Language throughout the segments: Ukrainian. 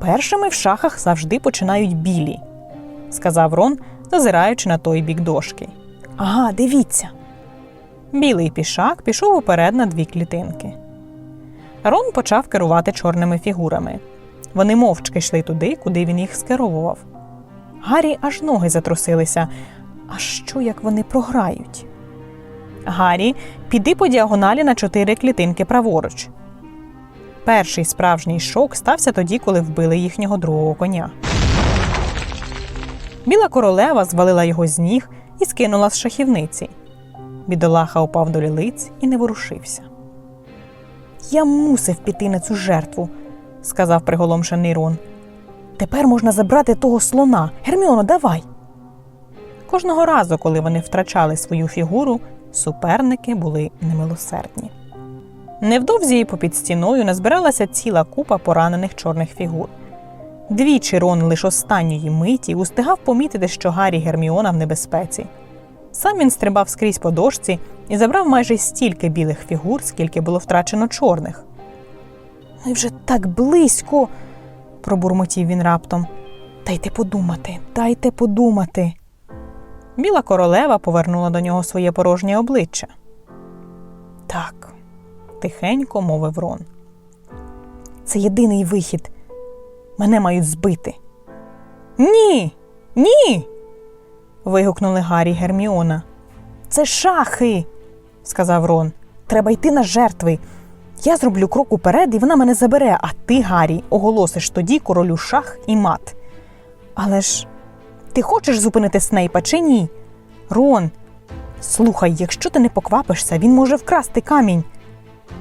Першими в шахах завжди починають білі, сказав Рон, зазираючи на той бік дошки. Ага, дивіться. Білий пішак пішов уперед на дві клітинки. Рон почав керувати чорними фігурами. Вони мовчки йшли туди, куди він їх скеровував. Гаррі аж ноги затрусилися. А що як вони програють? Гаррі, піди по діагоналі на чотири клітинки праворуч. Перший справжній шок стався тоді, коли вбили їхнього другого коня. Біла королева звалила його з ніг і скинула з шахівниці. Бідолаха упав до лілиць і не ворушився. Я мусив піти на цю жертву, сказав приголомшений Рон. Тепер можна забрати того слона. Герміоно, давай. Кожного разу, коли вони втрачали свою фігуру, суперники були немилосердні. Невдовзі попід стіною назбиралася ціла купа поранених чорних фігур. Двічі Рон лише останньої миті устигав помітити, що Гаррі Герміона в небезпеці. Сам він стрибав скрізь по дошці і забрав майже стільки білих фігур, скільки було втрачено чорних. Ми вже так близько, пробурмотів він раптом. Дайте подумати, дайте подумати. Біла королева повернула до нього своє порожнє обличчя. Так, тихенько мовив Рон. Це єдиний вихід. Мене мають збити. Ні, ні. вигукнули Гаррі Герміона. Це шахи, сказав Рон. Треба йти на жертви. Я зроблю крок уперед, і вона мене забере, а ти, Гаррі, оголосиш тоді королю шах і мат. Але ж ти хочеш зупинити Снейпа чи ні? Рон, слухай, якщо ти не поквапишся, він може вкрасти камінь.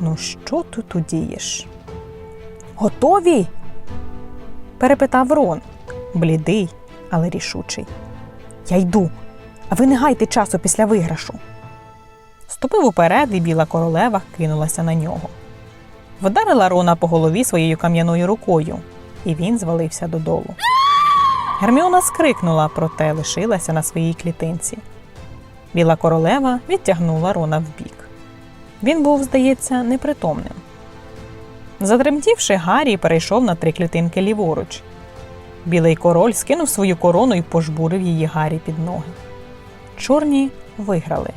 Ну, що тут удієш? Готові? перепитав Рон, блідий, але рішучий. Я йду, а ви не гайте часу після виграшу. Ступив уперед, і біла королева кинулася на нього. Вдарила Рона по голові своєю кам'яною рукою, і він звалився додолу. Герміона скрикнула, проте лишилася на своїй клітинці. Біла королева відтягнула Рона вбік. Він був, здається, непритомним. Затремтівши, Гаррі перейшов на три клітинки ліворуч. Білий король скинув свою корону і пожбурив її Гаррі під ноги. Чорні виграли.